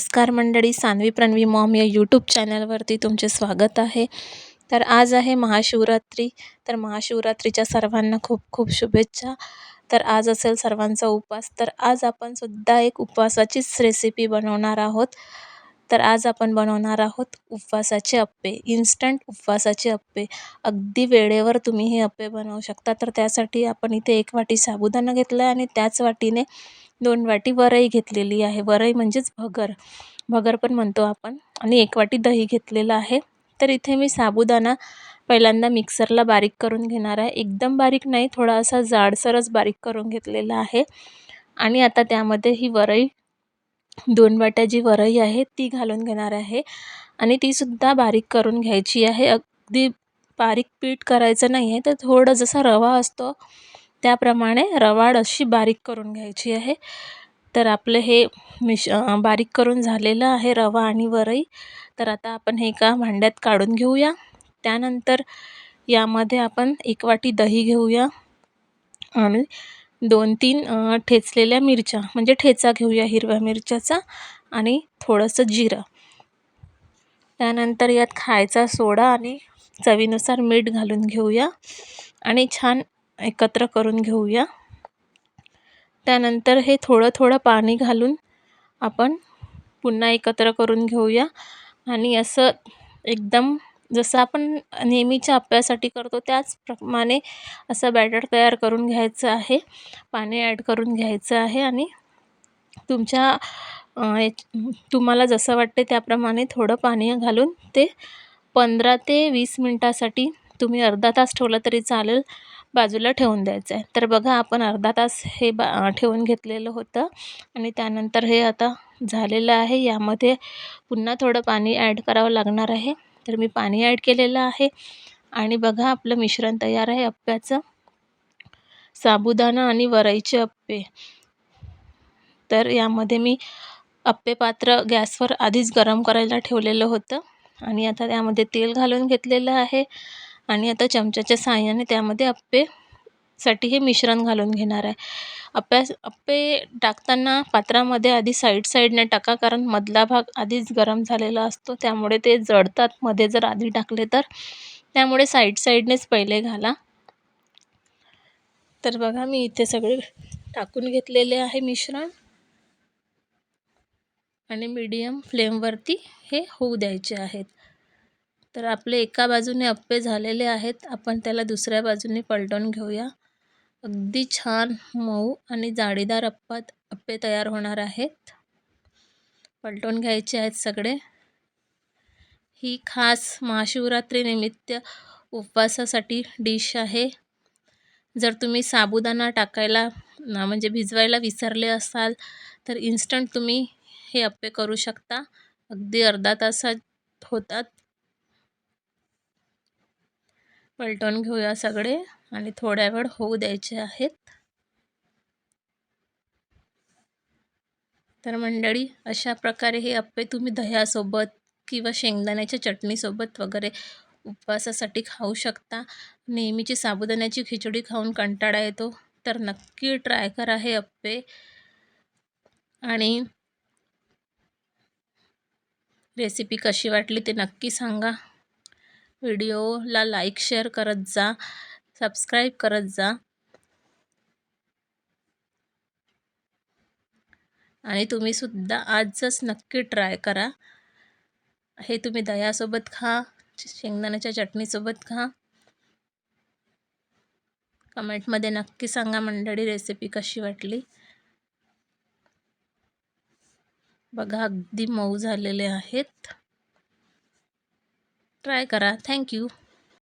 नमस्कार मंडळी सानवी प्रणवी मॉम या यूट्यूब चॅनलवरती तुमचे स्वागत आहे. तर आज आहे महाशिवरात्री. तर महाशिवरात्रीच्या सर्वांना खूप खूप शुभेच्छा. तर आज असेल सर्वांचा उपवास. तर आज आपण सुद्धा एक उपवासाचीच रेसिपी बनवणार आहोत. तर आज आपण बनवणार आहोत उपवासाचे अप्पे इन्स्टंट उपवासाचे अप्पे. अगदी वेळेवर तुम्ही हे अप्पे बनवू शकता. तर त्यासाठी आपण इथे एक वाटी साबुदाणा घेतला आहे आणि त्याच वाटीने दोन वाटी वरई घेतलेली आहे. वरई म्हणजेच भगर. भगर पण म्हणतो आपण. आणि एक वाटी दही घेतलेलं आहे. तर इथे मी साबुदाणा पहिल्यांदा मिक्सरला बारीक करून घेणार आहे. एकदम बारीक नाही थोडा असा जाडसरच बारीक करून घेतलेला आहे. आणि आता त्यामध्ये ही वरई दोन वाट्या जी वरई आहे ती घालून घेणार आहे. आणि तीसुद्धा बारीक करून घ्यायची आहे. अगदी बारीक पीठ करायचं नाही आहे तर थोडं जसा रवा असतो त्याप्रमाणे रवाड अशी बारीक करून घ्यायची आहे. तर आपलं हे मिश बारीक करून झालेलं आहे रवा आणि वरई. तर आता आपण हे एका भांड्यात काढून घेऊया. त्यानंतर यामध्ये आपण एक वाटी दही घेऊया आणि दोन तीन ठेचलेल्या मिरच्या म्हणजे ठेचा घेऊया हिरव्या मिरच्याचा आणि थोडंसं जिरं. त्यानंतर यात खायचा सोडा आणि चवीनुसार मीठ घालून घेऊया. आणि छान एकत्र करून घेऊया. त्यानंतर हे थोडं थोडं पाणी घालून आपण पुन्हा एकत्र करून घेऊया. आणि असं एकदम जसं आपण नेहमीच्या अप्प्यासाठी करतो त्याचप्रमाणे असं बॅटर तयार करून घ्यायचं आहे. पाणी ॲड करून घ्यायचं आहे आणि तुमच्या तुम्हाला जसं वाटते त्याप्रमाणे थोडं पाणी घालून ते पंधरा ते वीस मिनटासाठी तुम्ही अर्धा तास ठेवलं तरी चालेल बाजूला ठेवून द्यायचं आहे तर बघा आपण अर्धा तास हे बा ठेवून घेतलेलं होतं आणि त्यानंतर हे आता झालेलं आहे. यामध्ये पुन्हा थोडं पाणी ॲड करावं लागणार आहे. तर मी पाणी ॲड केलेलं आहे आणि बघा आपलं मिश्रण तयार आहे. अप्प्याचं साबुदाणा आणि वरईचे अप्पे. तर यामध्ये मी अप्पे पात्र गॅसवर आधीच गरम करायला ठेवलेलं होतं आणि आता त्यामध्ये तेल घालून घेतलेलं आहे. आणि आता चमच्याच्या साहाय्याने त्यामध्ये अप्पेसाठी हे मिश्रण घालून घेणार आहे. अप्प्यास अप्पे टाकताना पात्रामध्ये आधी साईड साईडने टाका कारण मधला भाग आधीच गरम झालेला असतो त्यामुळे ते जळतात. मध्ये जर आधी टाकले तर. त्यामुळे साईड साईडनेच पहिले घाला. तर बघा मी इथे सगळे टाकून घेतलेले आहे मिश्रण. आणि मीडियम फ्लेमवरती हे होऊ द्यायचे आहेत. तर आपले एका बाजूने अप्पे झालेले आहेत. आपण त्याला दुसऱ्या बाजूने पलटून घेऊया. अगदी छान मऊ आणि जाळीदार अप्पात अप्पे तयार होणार आहेत. पलटून घ्यायचे आहेत सगळे. ही खास महाशिवरात्रीनिमित्त उपवासासाठी डिश आहे. जर तुम्ही साबुदाणा टाकायला म्हणजे भिजवायला विसरले असाल तर इन्स्टंट तुम्ही हे अप्पे करू शकता. अगदी अर्धा तासात होतात. पलटून घेऊया सगळे आणि थोड्या वेळ होऊ द्यायचे आहेत. तर मंडळी अशा प्रकारे हे अप्पे तुम्ही दह्यासोबत किंवा शेंगदाण्याच्या चटणीसोबत वगैरे उपवासासाठी खाऊ शकता. नेहमीची साबुदाण्याची खिचडी खाऊन कंटाळा येतो. तर नक्की ट्राय करा हे अप्पे. आणि रेसिपी कशी वाटली ते नक्की सांगा. व्हिडिओला लाईक शेअर करत जा. सबस्क्राईब करत जा. आणि तुम्हीसुद्धा आजच नक्की ट्राय करा. हे तुम्ही दह्यासोबत खा शेंगदाण्याच्या चटणीसोबत खा. कमेंटमध्ये नक्की सांगा मंडळी रेसिपी कशी वाटली. बघा अगदी मऊ झालेले आहेत. ट्राय करा. थँक्यू